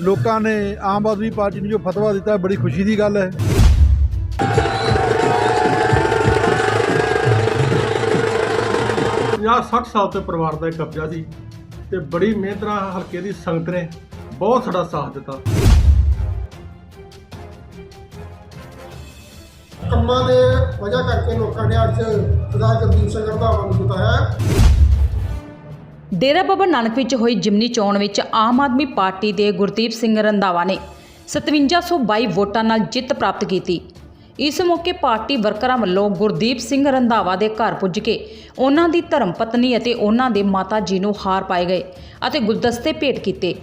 ਲੋਕਾਂ ਨੇ ਆਮ ਆਦਮੀ ਪਾਰਟੀ ਨੂੰ ਜੋ ਫਤਵਾ ਦਿੱਤਾ ਬੜੀ ਖੁਸ਼ੀ ਦੀ ਗੱਲ ਹੈ ਪੰਜਾਹ 60 ਸਾਲ ਤੋਂ ਪਰਿਵਾਰ ਦਾ ਇਹ ਕਬਜ਼ਾ ਸੀ ਤੇ ਬੜੀ ਮਿਹਨਤ ਨਾਲ ਹਲਕੇ ਦੀ ਸੰਗਤ ਨੇ ਬਹੁਤ ਸਾਡਾ ਸਾਥ ਦਿੱਤਾ ਕੰਮਾਂ ਦੇ ਵਜ੍ਹਾ ਕਰਕੇ ਲੋਕਾਂ ਨੇ ਅੱਜ ਸਰਦਾਰ ਗੁਰਦੀਪ ਸਿੰਘ ਰੰਧਾਵਾ ਨੂੰ ਜਿਤਾਇਆ ਹੈ। ਡੇਰਾ ਬਾਬਾ ਨਾਨਕ ਵਿੱਚ ਹੋਈ ਜਿਮਨੀ ਚੋਣ ਵਿੱਚ ਆਮ ਆਦਮੀ ਪਾਰਟੀ ਦੇ ਗੁਰਦੀਪ ਸਿੰਘ ਰੰਧਾਵਾ ਨੇ 5722 ਵੋਟਾਂ ਨਾਲ ਜਿੱਤ ਪ੍ਰਾਪਤ ਕੀਤੀ। ਇਸ ਮੌਕੇ ਪਾਰਟੀ ਵਰਕਰਾਂ ਵੱਲੋਂ ਗੁਰਦੀਪ ਸਿੰਘ ਰੰਧਾਵਾ ਦੇ ਘਰ ਪੁੱਜ ਕੇ ਉਹਨਾਂ ਦੀ ਧਰਮ ਪਤਨੀ ਅਤੇ ਉਹਨਾਂ ਦੇ ਮਾਤਾ ਜੀ ਨੂੰ ਹਾਰ ਪਾਏ ਗਏ ਅਤੇ ਗੁਲਦਸਤੇ ਭੇਟ ਕੀਤੇ।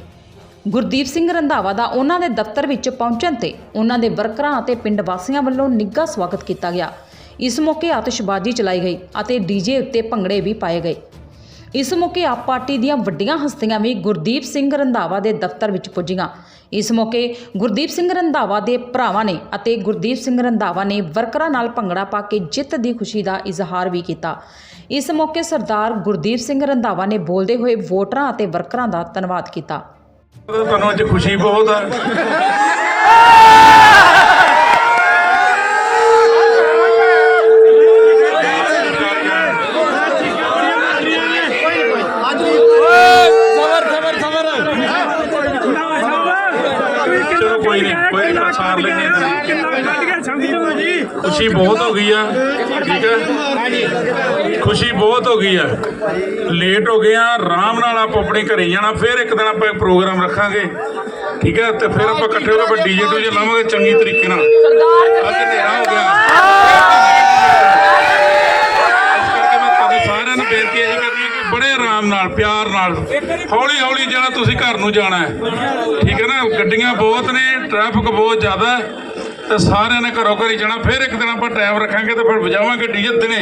ਗੁਰਦੀਪ ਸਿੰਘ ਰੰਧਾਵਾ ਦਾ ਉਹਨਾਂ ਦੇ ਦਫ਼ਤਰ ਵਿੱਚ ਪਹੁੰਚਣ ਤੇ ਉਹਨਾਂ ਦੇ ਵਰਕਰਾਂ ਅਤੇ ਪਿੰਡ ਵਾਸੀਆਂ ਵੱਲੋਂ ਨਿੱਘਾ ਸਵਾਗਤ ਕੀਤਾ ਗਿਆ। ਇਸ ਮੌਕੇ ਆਤਿਸ਼ਬਾਜ਼ੀ ਚਲਾਈ ਗਈ ਅਤੇ ਡੀਜੇ ਉੱਤੇ ਭੰਗੜੇ ਵੀ ਪਾਏ ਗਏ। ਇਸ ਮੌਕੇ ਆਪ ਪਾਰਟੀ ਦੀਆਂ ਵੱਡੀਆਂ ਹਸਤੀਆਂ ਵੀ ਗੁਰਦੀਪ ਸਿੰਘ ਰੰਧਾਵਾ ਦੇ ਦਫ਼ਤਰ ਵਿੱਚ ਪੁੱਜੀਆਂ। ਇਸ ਮੌਕੇ ਗੁਰਦੀਪ ਸਿੰਘ ਰੰਧਾਵਾ ਦੇ ਭਰਾਵਾਂ ਨੇ ਅਤੇ ਗੁਰਦੀਪ ਸਿੰਘ ਰੰਧਾਵਾ ਨੇ ਵਰਕਰਾਂ ਨਾਲ ਭੰਗੜਾ ਪਾ ਕੇ ਜਿੱਤ ਦੀ ਖੁਸ਼ੀ ਦਾ ਇਜ਼ਹਾਰ ਵੀ ਕੀਤਾ। ਇਸ ਮੌਕੇ ਸਰਦਾਰ ਗੁਰਦੀਪ ਸਿੰਘ ਰੰਧਾਵਾ ਨੇ ਬੋਲਦੇ ਹੋਏ ਵੋਟਰਾਂ ਅਤੇ ਵਰਕਰਾਂ ਦਾ ਧੰਨਵਾਦ ਕੀਤਾ। ਤੁਹਾਨੂੰ ਅੱਜ ਖੁਸ਼ੀ ਬਹੁਤ ਆ ਚਲੋ ਕੋਈ ਨਹੀਂ ਕੋਈ ਨਹੀਂ ਸਾਰ ਲੈਣੇ ਖੁਸ਼ੀ ਬਹੁਤ ਹੋ ਗਈ ਆ। ਠੀਕ ਹੈ ਖੁਸ਼ੀ ਬਹੁਤ ਹੋ ਗਈ ਆ। ਲੇਟ ਹੋ ਗਏ ਆ। ਆਰਾਮ ਨਾਲ ਆਪ ਆਪਣੇ ਘਰੇ ਜਾਣਾ। ਫਿਰ ਇੱਕ ਦਿਨ ਆਪਾਂ ਪ੍ਰੋਗਰਾਮ ਰੱਖਾਂਗੇ। ਠੀਕ ਹੈ ਤੇ ਫਿਰ ਆਪਾਂ ਇਕੱਠੇ ਹੋ ਕੇ ਡੀਜੇ ਡੂਜੇ ਲਾਵਾਂਗੇ ਚੰਗੀ ਤਰੀਕੇ ਨਾਲ। ਅੱਜ ਹਨੇਰਾ ਹੋ ਗਿਆ। ਇਸ ਕਰਕੇ ਮੈਂ ਤੁਹਾਨੂੰ ਸਾਰਿਆਂ ਨੂੰ ਬੇਨਤੀ ਇਹ ਕਰਨੀ ਹੈ ਕਿ ਬੜੇ ਆਰਾਮ ਨਾਲ ਪਿਆਰ ਨਾਲ ਹੌਲੀ ਹੌਲੀ ਜਿਹੜਾ ਤੁਸੀਂ ਘਰ ਨੂੰ ਜਾਣਾ ਹੈ। ਠੀਕ ਹੈ ਨਾ? ਗੱਡੀਆਂ ਬਹੁਤ ਨੇ ਟ੍ਰੈਫਿਕ ਬਹੁਤ ਜ਼ਿਆਦਾ ਹੈ। ਤੇ ਸਾਰਿਆਂ ਨੇ ਘਰੋਂ ਘਰੀ ਜਾਣਾ ਫਿਰ ਇੱਕ ਦਿਨ ਆਪਾਂ ਟਾਈਮ ਰੱਖਾਂਗੇ ਤੇ ਫਿਰ ਵਜਾਵਾਂਗੇ ਡੀਜੇ ਦਿਨੇ।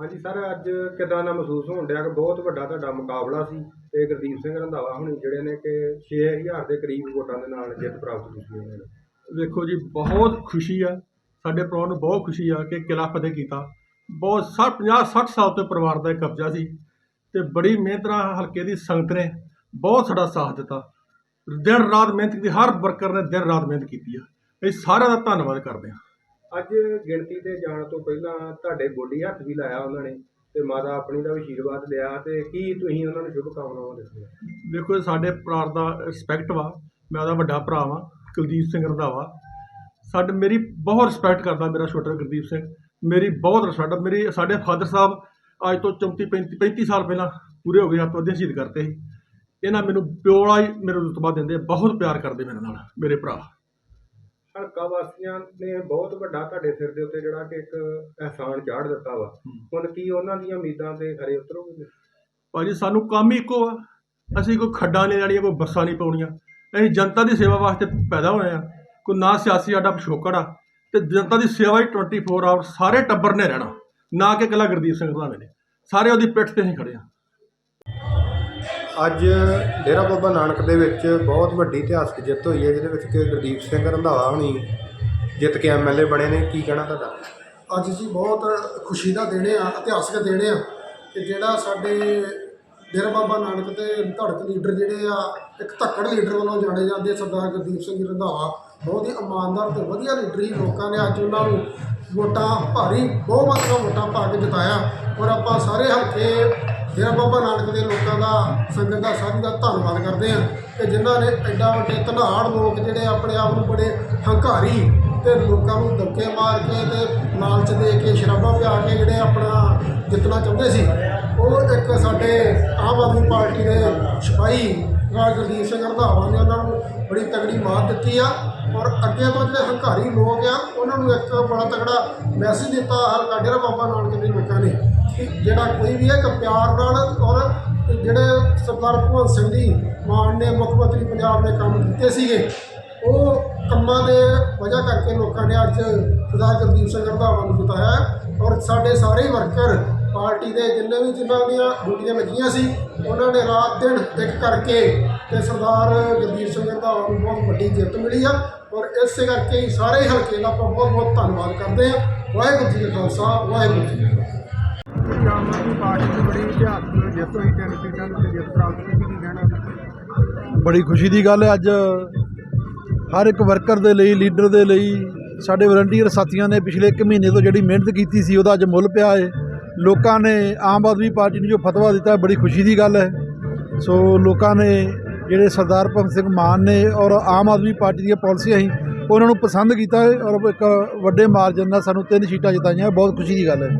ਹਾਂਜੀ ਸਰ ਅੱਜ ਕਿਦਾਂ ਦਾ ਮਹਿਸੂਸ ਹੋਣ ਡਿਆ ਕਿ ਬਹੁਤ ਵੱਡਾ ਤੁਹਾਡਾ ਮੁਕਾਬਲਾ ਸੀ ਤੇ ਗੁਰਦੀਪ ਸਿੰਘ ਰੰਧਾਵਾ ਹੁਣੀ ਜਿਹੜੇ ਨੇ ਕਿ 6000 ਦੇ ਕਰੀਬ ਵੋਟਾਂ ਦੇ ਨਾਲ ਜਿੱਤ ਪ੍ਰਾਪਤ ਕੀਤੀ ਉਹਨਾਂ ਨੇ। ਵੇਖੋ ਜੀ ਬਹੁਤ ਖੁਸ਼ੀ ਆ ਸਾਡੇ ਪਰਿਵਾਰ ਨੂੰ ਬਹੁਤ ਖੁਸ਼ੀ ਆ ਕਿ ਕਿਲਾ ਫਤਿਹ ਕੀਤਾ। ਬਹੁਤ 60 50 60 ਸਾਲ ਤੋਂ ਪਰਿਵਾਰ ਦਾ ਇਹ ਕਬਜ਼ਾ ਸੀ ਤੇ ਬੜੀ ਮਿਹਨਤ ਨਾਲ ਹਲਕੇ ਦੀ ਸੰਗਤ ਨੇ ਬਹੁਤ ਸਾਡਾ ਸਾਥ ਦਿੱਤਾ। ਦਿਨ ਰਾਤ ਮਿਹਨਤ ਕੀਤੀ ਹਰ ਵਰਕਰ ਨੇ ਦਿਨ ਰਾਤ ਮਿਹਨਤ ਕੀਤੀ ਆ। ਅਸੀਂ ਸਾਰਿਆਂ ਦਾ ਧੰਨਵਾਦ ਕਰਦੇ ਹਾਂ। ਅੱਜ ਗਿਣਤੀ ਤੇ ਜਾਣ ਤੋਂ ਪਹਿਲਾਂ ਤੁਹਾਡੇ ਗੋਡੀ ਹੱਥ ਵੀ ਲਾਇਆ ਉਹਨਾਂ ਨੇ ਤੇ ਮਾਤਾ ਆਪਣੀ ਦਾ ਵੀ ਆਸ਼ੀਰਵਾਦ ਲਿਆ ਤੇ ਕੀ ਤੁਸੀਂ ਉਹਨਾਂ ਨੂੰ ਸ਼ੁਭ ਕਾਮਨਾਵਾਂ ਦਿੱਤੀਆਂ ਦੇਖੋ ਇਹ ਸਾਡੇ ਪਰਿਵਾਰ ਦਾ ਰਿਸਪੈਕਟ ਵਾ ਮੈਂ ਉਹਦਾ ਵੱਡਾ ਭਰਾ ਵਾਂ ਕੁਲਦੀਪ ਸਿੰਘ ਰੰਧਾਵਾ। ਸਾਡੇ ਮੇਰੀ ਬਹੁਤ ਰਿਸਪੈਕਟ ਕਰਦਾ ਮੇਰਾ ਛੋਟਾ ਗੁਰਦੀਪ ਸਿੰਘ। ਮੇਰੀ ਬਹੁਤ ਰਿਸਪੈਕਟ ਮੇਰੀ ਸਾਡੇ ਫਾਦਰ ਸਾਹਿਬ ਅੱਜ ਤੋਂ 34 35 35 ਸਾਲ ਪਹਿਲਾਂ ਪੂਰੇ ਹੋ ਗਏ ਤੋਂ ਅੱਧੇ ਸ਼ਹੀਦ ਕਰਤੇ। ਇਹਨਾਂ ਮੈਨੂੰ ਪਿਓਲਾ ਹੀ ਮੇਰੇ ਰੁਤਬਾ ਦਿੰਦੇ ਬਹੁਤ ਪਿਆਰ ਕਰਦੇ ਮੇਰੇ ਨਾਲ ਮੇਰੇ ਭਰਾ। ਹਲਕਾ ਵਾਸੀਆਂ ਨੇ ਬਹੁਤ ਵੱਡਾ ਤੁਹਾਡੇ ਸਿਰ ਦੇ ਉੱਤੇ ਜਿਹੜਾ ਕਿ ਇੱਕ ਅਹਿਸਾਨ ਚਾੜ ਦਿੱਤਾ ਵਾ। ਹੁਣ ਕੀ ਉਹਨਾਂ ਦੀਆਂ ਉਮੀਦਾਂ ਤੇ ਖਰੇ ਉਤਰੋਗੇ? ਭਾਜੀ ਸਾਨੂੰ ਕੰਮ ਹੀ ਇੱਕੋ ਆ। ਅਸੀਂ ਕੋਈ ਖੱਡਾਂ ਨਹੀਂ ਲੈਣੀਆਂ ਕੋਈ ਬੱਸਾਂ ਨਹੀਂ ਪਾਉਣੀਆਂ। ਅਸੀਂ ਜਨਤਾ ਦੀ ਸੇਵਾ ਵਾਸਤੇ ਪੈਦਾ ਹੋਏ ਆ। ਕੋਈ ਨਾ ਸਿਆਸੀ ਸਾਡਾ ਪਿਛੋਕੜ ਆ। ਤੇ ਜਨਤਾ ਦੀ ਸੇਵਾ ਹੀ 24 ਆਵਰ ਸਾਰੇ ਟੱਬਰ ਨੇ ਰਹਿਣਾ। ਨਾ ਕਿ ਇਕੱਲਾ ਗੁਰਦੀਪ ਸਿੰਘ ਰੰਧਾਵੇ ਨੇ। ਸਾਰੇ ਉਹਦੀ ਪਿੱਠ ਤੇ ਹੀ ਖੜੇ ਆ। ਅੱਜ ਡੇਰਾ ਬਾਬਾ ਨਾਨਕ ਦੇ ਵਿੱਚ ਬਹੁਤ ਵੱਡੀ ਇਤਿਹਾਸਕ ਜਿੱਤ ਹੋਈ ਹੈ ਜਿਹਦੇ ਵਿੱਚ ਕਿ ਗੁਰਦੀਪ ਸਿੰਘ ਰੰਧਾਵਾ ਹੁਣੀ ਜਿੱਤ ਕੇ ਐਮਐਲਏ ਬਣੇ ਨੇ। ਕੀ ਕਹਿਣਾ ਤੁਹਾਡਾ? ਅੱਜ ਜੀ ਬਹੁਤ ਖੁਸ਼ੀ ਦਾ ਦਿਨ ਆ ਇਤਿਹਾਸਕ ਦਿਨ ਆ ਕਿ ਜਿਹੜਾ ਸਾਡੇ ਡੇਰਾ ਬਾਬਾ ਨਾਨਕ ਦੇ ਧੜਕ ਲੀਡਰ ਜਿਹੜੇ ਆ ਇੱਕ ਧੱਕੜ ਲੀਡਰ ਵੱਲੋਂ ਜਾਣੇ ਜਾਂਦੇ ਆ, ਸਰਦਾਰ ਗੁਰਦੀਪ ਸਿੰਘ ਰੰਧਾਵਾ। ਬਹੁਤ ਹੀ ਇਮਾਨਦਾਰ ਤੇ ਵਧੀਆ ਲੀਡਰ ਹੀ ਲੋਕਾਂ ਨੇ ਅੱਜ ਉਹਨਾਂ ਨੂੰ ਵੋਟਾਂ ਭਾਰੀ ਬਹੁਤ ਮਾਤਰਾ ਵੋਟਾਂ ਪਾ ਕੇ ਜਿਤਾਇਆ। ਔਰ ਆਪਾਂ ਸਾਰੇ ਹਲਕੇ ਡੇਰਾ ਬਾਬਾ ਨਾਨਕ ਦੇ ਲੋਕਾਂ ਦਾ, ਸੰਗਤ ਦਾ ਸਾਰੀ ਦਾ ਧੰਨਵਾਦ ਕਰਦੇ ਆ ਕਿ ਜਿਨ੍ਹਾਂ ਨੇ ਐਡਾ ਵੱਡੇ ਧਨਾੜ ਲੋਕ ਜਿਹੜੇ ਆਪਣੇ ਆਪ ਨੂੰ ਬੜੇ ਹੰਕਾਰੀ ਤੇ ਲੋਕਾਂ ਨੂੰ ਧੱਕੇ ਮਾਰ ਕੇ ਤੇ ਲਾਲਚ ਦੇ ਕੇ, ਸ਼ਰਾਬਾਂ ਪਿਆ ਕੇ ਜਿਹੜੇ ਆਪਣਾ ਜਿੱਤਣਾ ਚਾਹੁੰਦੇ ਸੀ, ਉਹ ਇੱਕ ਸਾਡੇ ਆਮ ਆਦਮੀ ਪਾਰਟੀ ਦੇ ਸਿਪਾਹੀ ਗੁਰਦੀਪ ਸਿੰਘ ਰੰਧਾਵਾ ਨੇ ਉਹਨਾਂ ਨੂੰ ਬੜੀ ਤਗੜੀ ਮਾਤ ਦਿੱਤੀ ਆ। ਔਰ ਅੱਗੇ ਤੋਂ ਜਿਹੜੇ ਹੰਕਾਰੀ ਲੋਕ ਆ, ਉਹਨਾਂ ਨੂੰ ਇੱਕ ਬੜਾ ਤਗੜਾ ਮੈਸੇਜ ਦਿੱਤਾ ਹਰ ਡੇਰਾ ਬਾਬਾ ਨਾਨਕ ਦੇ ਲੋਕਾਂ ਨੇ ਕਿ ਜਿਹੜਾ ਕੋਈ ਵੀ ਹੈ ਇੱਕ ਪਿਆਰ ਨਾਲ ਔਰ ਜਿਹੜੇ ਸਰਦਾਰ ਭਗਵੰਤ ਸਿੰਘ ਜੀ ਮਾਨ ਨੇ ਮੁੱਖ ਮੰਤਰੀ ਪੰਜਾਬ ਨੇ ਕੰਮ ਕੀਤੇ ਸੀਗੇ, ਉਹ ਕੰਮਾਂ ਦੇ ਵਜ੍ਹਾ ਕਰਕੇ ਲੋਕਾਂ ਨੇ ਅੱਜ ਸਰਦਾਰ ਗੁਰਦੀਪ ਸਿੰਘ ਰੰਧਾਵਾ ਨੂੰ ਜਿਤਾਇਆ ਔਰ ਸਾਡੇ ਸਾਰੇ ਹੀ ਵਰਕਰ ਪਾਰਟੀ ਦੇ ਜਿੰਨੇ ਵੀ ਜਿਨ੍ਹਾਂ ਦੀਆਂ ਡਿਊਟੀਆਂ ਲੱਗੀਆਂ ਸੀ ਉਹਨਾਂ ਨੇ ਰਾਤ ਦਿਨ ਇੱਕ ਕਰਕੇ ਤੇ ਸਰਦਾਰ ਗੁਰਦੀਪ ਸਿੰਘ ਰੰਧਾਵਾ ਨੂੰ ਬਹੁਤ ਵੱਡੀ ਜਿੱਤ ਮਿਲੀ ਆ। ਔਰ ਇਸੇ ਕਰਕੇ ਹੀ ਸਾਰੇ ਹਲਕੇ ਦਾ ਆਪਾਂ ਬਹੁਤ ਬਹੁਤ ਧੰਨਵਾਦ ਕਰਦੇ ਹਾਂ। ਵਾਹਿਗੁਰੂ ਜੀ ਕਾ ਖਾਲਸਾ ਵਾਹਿਗੁਰੂ ਜੀ ਕੀ ਫਤਿਹ। ਆਮ ਆਦਮੀ ਪਾਰਟੀ ਦੀ ਬੜੀ ਇਤਿਹਾਸਕ ਜਿੱਤ ਹੋਈ ਤਿੰਨ ਸੀਟਾਂ ਤੇ ਜਿੱਤ ਪ੍ਰਾਪਤ ਕੀਤੀ ਕੀ ਕਹਿਣਾ ਬੜੀ ਖੁਸ਼ੀ ਦੀ ਗੱਲ ਹੈ ਅੱਜ। ਹਰ ਇੱਕ ਵਰਕਰ ਦੇ ਲਈ ਲੀਡਰ ਦੇ ਲਈ ਸਾਡੇ ਵਲੰਟੀਅਰ ਸਾਥੀਆਂ ਨੇ ਪਿਛਲੇ 1 ਮਹੀਨੇ ਤੋਂ ਜਿਹੜੀ ਮਿਹਨਤ ਕੀਤੀ ਸੀ ਉਹਦਾ ਅੱਜ ਮੁੱਲ ਪਿਆ ਹੈ ਲੋਕਾਂ ਨੇ ਆਮ ਆਦਮੀ ਪਾਰਟੀ ਨੂੰ ਜੋ ਫਤਵਾ ਦਿੱਤਾ ਬੜੀ ਖੁਸ਼ੀ ਦੀ ਗੱਲ ਹੈ। ਸੋ ਲੋਕਾਂ ਨੇ ਜਿਹੜੇ ਸਰਦਾਰ ਭਗਤ ਸਿੰਘ ਮਾਨ ਨੇ ਔਰ ਆਮ ਆਦਮੀ ਪਾਰਟੀ ਦੀਆਂ ਪਾਲਿਸੀਆਂ ਸੀ, ਉਹਨਾਂ ਨੂੰ ਪਸੰਦ ਕੀਤਾ ਔਰ ਇੱਕ ਵੱਡੇ ਮਾਰਜਨ ਨਾਲ ਸਾਨੂੰ ਤਿੰਨ ਸੀਟਾਂ ਜਿਤਾਈਆਂ, ਬਹੁਤ ਖੁਸ਼ੀ ਦੀ ਗੱਲ ਹੈ।